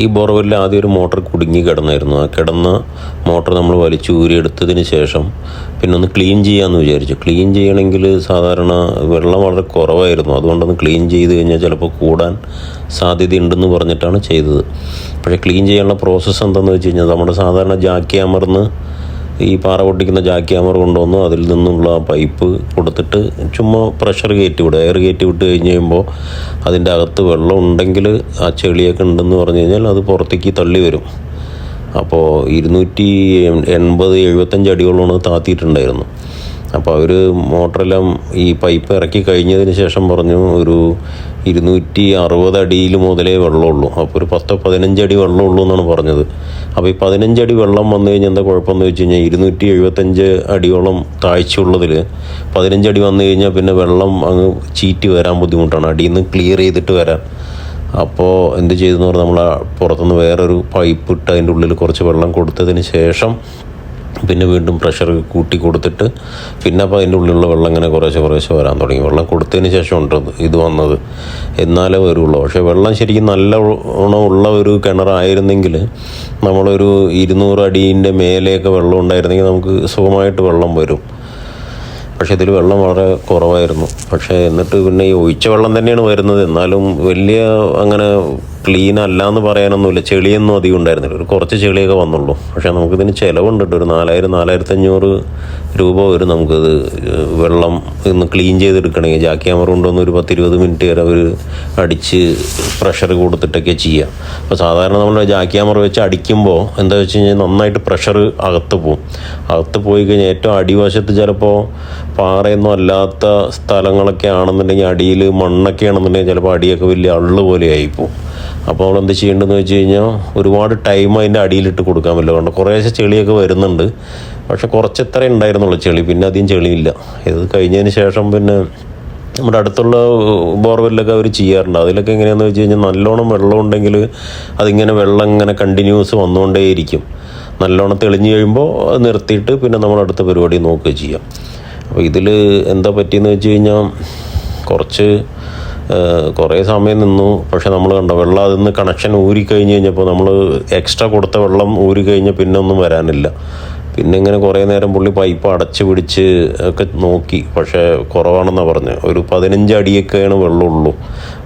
ഈ ബോർവെല്ലിൽ ആദ്യം ഒരു മോട്ടർ കുടുങ്ങി കിടന്നായിരുന്നു. ആ കിടന്ന മോട്ടർ നമ്മൾ വലിച്ചു ഊരിയെടുത്തതിന് ശേഷം പിന്നെ ഒന്ന് ക്ലീൻ ചെയ്യാമെന്ന് വിചാരിച്ചു. ക്ലീൻ ചെയ്യണമെങ്കിൽ സാധാരണ വെള്ളം വളരെ കുറവായിരുന്നു. അതുകൊണ്ടൊന്ന് ക്ലീൻ ചെയ്ത് കഴിഞ്ഞാൽ ചിലപ്പോൾ കൂടാൻ സാധ്യതയുണ്ടെന്ന് പറഞ്ഞിട്ടാണ് ചെയ്തത്. പക്ഷേ ക്ലീൻ ചെയ്യാനുള്ള പ്രോസസ്സ് എന്താണെന്ന് വെച്ച് കഴിഞ്ഞാൽ നമ്മുടെ സാധാരണ ജാക്കി അമർന്ന് ഈ പാറ പൊട്ടിക്കുന്ന ജാക്കി ഹാമർ കൊണ്ടുവന്നു. അതിൽ നിന്നുള്ള പൈപ്പ് കൊടുത്തിട്ട് ചുമ്മാ പ്രഷർ കയറ്റി വിടുക എയർ കയറ്റി വിട്ട് കഴിഞ്ഞ് കഴിയുമ്പോൾ അതിന്റെ അകത്ത് വെള്ളം ഉണ്ടെങ്കിൽ ആ ചെളിയൊക്കെ ഉണ്ടെന്ന് പറഞ്ഞു കഴിഞ്ഞാൽ അത് പുറത്തേക്ക് തള്ളി വരും. അപ്പോൾ ഇരുന്നൂറ്റി എൺപത് എഴുപത്തഞ്ച് അടിയോളമാണ് താത്തിയിട്ടുണ്ടായിരുന്നു. അപ്പോൾ അവർ മോട്ടറെല്ലാം ഈ പൈപ്പ് ഇറക്കി കഴിഞ്ഞതിന് ശേഷം പറഞ്ഞു ഒരു ഇരുന്നൂറ്റി അറുപത് അടിയിൽ മുതലേ വെള്ളമുള്ളൂ. അപ്പോൾ ഒരു പത്തോ പതിനഞ്ചടി വെള്ളമുള്ളൂ എന്നാണ് പറഞ്ഞത്. അപ്പോൾ ഈ പതിനഞ്ചടി വെള്ളം വന്നു കഴിഞ്ഞാൽ എന്താ കുഴപ്പമെന്ന് വെച്ച് കഴിഞ്ഞാൽ ഇരുന്നൂറ്റി എഴുപത്തഞ്ച് അടിയോളം താഴ്ചയുള്ളതിൽ പതിനഞ്ചടി വന്നു കഴിഞ്ഞാൽ പിന്നെ വെള്ളം അങ്ങ് ചീറ്റി വരാൻ ബുദ്ധിമുട്ടാണ്. അടിയിൽ നിന്ന് ക്ലിയർ ചെയ്തിട്ട് വരാൻ. അപ്പോൾ എന്ത് ചെയ്തെന്ന് പറഞ്ഞാൽ നമ്മൾ പുറത്തുനിന്ന് വേറൊരു പൈപ്പ് ഇട്ട് അതിന്റെ ഉള്ളിൽ കുറച്ച് വെള്ളം കൊടുത്തതിന് ശേഷം പിന്നെ വീണ്ടും പ്രഷർ കൂട്ടി കൊടുത്തിട്ട് പിന്നെ അപ്പോൾ അതിന്റെ ഉള്ളിലുള്ള വെള്ളം ഇങ്ങനെ കുറേശ്ശെ കുറേശ്ശെ വരാൻ തുടങ്ങി. വെള്ളം കൊടുത്തതിന് ശേഷം ഉണ്ട് ഇത് വന്നത്. എന്നാലേ വരുള്ളൂ. പക്ഷേ വെള്ളം ശരിക്കും നല്ല ഉള്ള ഒരു കിണറായിരുന്നെങ്കിൽ നമ്മളൊരു ഇരുന്നൂറ് അടീന്റെ മേലെയൊക്കെ വെള്ളം ഉണ്ടായിരുന്നെങ്കിൽ നമുക്ക് സുഖമായിട്ട് വെള്ളം വരും. പക്ഷേ ഇതിൽ വെള്ളം വളരെ കുറവായിരുന്നു. പക്ഷേ എന്നിട്ട് പിന്നെ ഈ ഒഴിച്ച വെള്ളം തന്നെയാണ് വരുന്നത്. എന്നാലും വലിയ അങ്ങനെ ക്ലീൻ അല്ല എന്ന് പറയാനൊന്നുമില്ല. ചെളിയൊന്നും അധികം ഉണ്ടായിരുന്നില്ല. ഒരു കുറച്ച് ചെളിയൊക്കെ വന്നുള്ളൂ. പക്ഷേ നമുക്കിതിന് ചിലവുണ്ട് കേട്ടോ ഒരു നാലായിരം നാലായിരത്തി അഞ്ഞൂറ് രൂപ വരും നമുക്കത് വെള്ളം ഇന്ന് ക്ലീൻ ചെയ്തെടുക്കണമെങ്കിൽ. ജാക്കി ക്യാമറ കൊണ്ടുവന്ന് ഒരു പത്തിരുപത് മിനിറ്റ് വരെ അവർ അടിച്ച് പ്രഷർ കൊടുത്തിട്ടൊക്കെ ചെയ്യാം. അപ്പോൾ സാധാരണ നമ്മൾ ജാക്കി ക്യാമറ വെച്ച് അടിക്കുമ്പോൾ എന്താ വെച്ച് കഴിഞ്ഞാൽ നന്നായിട്ട് പ്രഷർ അകത്ത് പോകും അകത്ത് പോയി കഴിഞ്ഞാൽ ഏറ്റവും അടിവശത്ത് ചിലപ്പോൾ പാറയൊന്നും അല്ലാത്ത സ്ഥലങ്ങളൊക്കെ ആണെന്നുണ്ടെങ്കിൽ അടിയിൽ മണ്ണൊക്കെ ആണെന്നുണ്ടെങ്കിൽ ചിലപ്പോൾ അടിയൊക്കെ വലിയ അള്ളു പോലെ ആയിപ്പോവും അപ്പോൾ നമ്മൾ എന്ത് ചെയ്യേണ്ടതെന്ന് വെച്ച് കഴിഞ്ഞാൽ ഒരുപാട് ടൈം അതിന്റെ അടിയിലിട്ട് കൊടുക്കാൻ പറ്റില്ല. കാരണം കുറേശ്ശെ ചെളിയൊക്കെ വരുന്നുണ്ട്. പക്ഷെ കുറച്ചത്ര ഉണ്ടായിരുന്നുള്ളൂ ചെളി. പിന്നെ അധികം ചെളിയില്ല. ഇത് കഴിഞ്ഞതിന് ശേഷം പിന്നെ നമ്മുടെ അടുത്തുള്ള ബോർവെല്ലൊക്കെ അവർ ചെയ്യാറുണ്ട്. അതിലൊക്കെ എങ്ങനെയാണെന്ന് വെച്ച് കഴിഞ്ഞാൽ നല്ലോണം വെള്ളം ഉണ്ടെങ്കിൽ അതിങ്ങനെ വെള്ളം ഇങ്ങനെ കണ്ടിന്യൂസ് വന്നുകൊണ്ടേയിരിക്കും. നല്ലോണം തെളിഞ്ഞു കഴിയുമ്പോൾ നിർത്തിയിട്ട് പിന്നെ നമ്മൾ അടുത്ത പരിപാടി നോക്കുകയും ചെയ്യാം. അപ്പോൾ ഇതിൽ എന്താ പറ്റിയെന്ന് വെച്ച് കഴിഞ്ഞാൽ കുറച്ച് കുറേ സമയം നിന്നു. പക്ഷെ നമ്മൾ കണ്ട വെള്ളം അതിൽ നിന്ന് കണക്ഷൻ ഊരി കഴിഞ്ഞ് കഴിഞ്ഞപ്പോൾ നമ്മൾ എക്സ്ട്രാ കൊടുത്ത വെള്ളം ഊരി കഴിഞ്ഞാൽ പിന്നെ ഒന്നും വരാനില്ല. പിന്നെ ഇങ്ങനെ കുറേ നേരം പുള്ളി പൈപ്പ് അടച്ച് പിടിച്ച് ഒക്കെ നോക്കി. പക്ഷേ കുറവാണെന്നാണ് പറഞ്ഞത്. ഒരു പതിനഞ്ച് അടിയൊക്കെയാണ് വെള്ളമുള്ളൂ.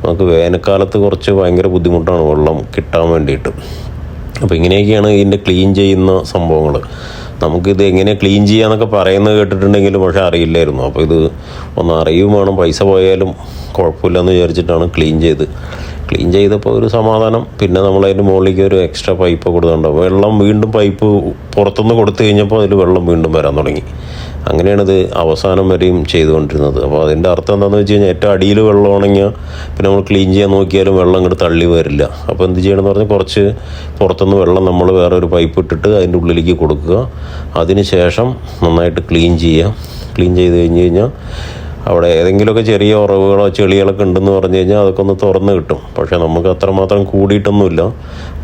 നമുക്ക് വേനൽക്കാലത്ത് കുറച്ച് ഭയങ്കര ബുദ്ധിമുട്ടാണ് വെള്ളം കിട്ടാൻ വേണ്ടിയിട്ട്. അപ്പോൾ ഇങ്ങനെയൊക്കെയാണ് ഇതിന്റെ ക്ലീൻ ചെയ്യുന്ന സംഭവങ്ങൾ. നമുക്കിത് എങ്ങനെ ക്ലീൻ ചെയ്യാന്നൊക്കെ പറയുന്നത് കേട്ടിട്ടുണ്ടെങ്കിലും പക്ഷെ അറിയില്ലായിരുന്നു. അപ്പോൾ ഇത് ഒന്ന് അറിയുമാണ് പൈസ പോയാലും കുഴപ്പമില്ലെന്ന് വിചാരിച്ചിട്ടാണ് ക്ലീൻ ചെയ്ത്. ക്ലീൻ ചെയ്തപ്പോൾ ഒരു സമാധാനം. പിന്നെ നമ്മൾ അതിന്റെ മുകളിലേക്ക് ഒരു എക്സ്ട്രാ പൈപ്പ് കൊടുത്തുണ്ട് വെള്ളം വീണ്ടും പൈപ്പ് പുറത്തുനിന്ന് കൊടുത്തു കഴിഞ്ഞപ്പോൾ അതിൽ വെള്ളം വീണ്ടും വരാൻ തുടങ്ങി. അങ്ങനെയാണ് ഇത് അവസാനം വരെയും ചെയ്തുകൊണ്ടിരുന്നത്. അപ്പോൾ അതിന്റെ അർത്ഥം എന്താണെന്ന് വെച്ച് കഴിഞ്ഞാൽ ഏറ്റവും അടിയിൽ വെള്ളം ഉണങ്ങിയാൽ പിന്നെ നമ്മൾ ക്ലീൻ ചെയ്യാൻ നോക്കിയാലും വെള്ളം ഇങ്ങോട്ട് തള്ളി വരില്ല. അപ്പോൾ എന്ത് ചെയ്യണമെന്ന് പറഞ്ഞാൽ കുറച്ച് പുറത്തുനിന്ന് വെള്ളം നമ്മൾ വേറെ ഒരു പൈപ്പ് ഇട്ടിട്ട് അതിന്റെ ഉള്ളിലേക്ക് കൊടുക്കുക. അതിന് ശേഷം നന്നായിട്ട് ക്ലീൻ ചെയ്യുക. ക്ലീൻ ചെയ്ത് കഴിഞ്ഞ് കഴിഞ്ഞാൽ അവിടെ ഏതെങ്കിലുമൊക്കെ ചെറിയ ഉറവുകളോ ചെളികളൊക്കെ ഉണ്ടെന്ന് പറഞ്ഞു കഴിഞ്ഞാൽ അതൊക്കെ ഒന്ന് തുറന്ന് കിട്ടും. പക്ഷേ നമുക്ക് അത്രമാത്രം കൂടിയിട്ടൊന്നുമില്ല.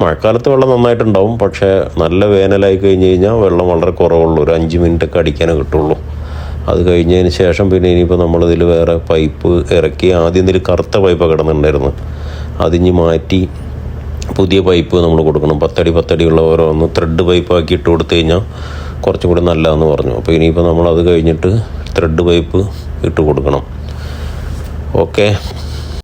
മഴക്കാലത്ത് വെള്ളം നന്നായിട്ടുണ്ടാവും. പക്ഷേ നല്ല വേനലായി കഴിഞ്ഞ് കഴിഞ്ഞാൽ വെള്ളം വളരെ കുറവുള്ളൂ. ഒരു അഞ്ച് മിനിറ്റൊക്കെ അടിക്കാനേ കിട്ടുള്ളൂ. അത് കഴിഞ്ഞതിന് ശേഷം പിന്നെ ഇനിയിപ്പോൾ നമ്മളിതിൽ വേറെ പൈപ്പ് ഇറക്കി ആദ്യം ഇതിൽ കറുത്ത പൈപ്പ് കിടന്നിട്ടുണ്ടായിരുന്നു അതിഞ്ഞ് മാറ്റി പുതിയ പൈപ്പ് നമ്മൾ കൊടുക്കണം. പത്തടി പത്തടിയുള്ള ഓരോന്ന് ത്രെഡ് പൈപ്പാക്കി ഇട്ട് കൊടുത്തു കഴിഞ്ഞാൽ കുറച്ചും കൂടി നല്ലതെന്ന് പറഞ്ഞു. അപ്പോൾ ഇനിയിപ്പോൾ നമ്മൾ അത് കഴിഞ്ഞിട്ട് ത്രെഡ് പൈപ്പ് ഇട്ട് കൊടുക്കണം. ഓക്കെ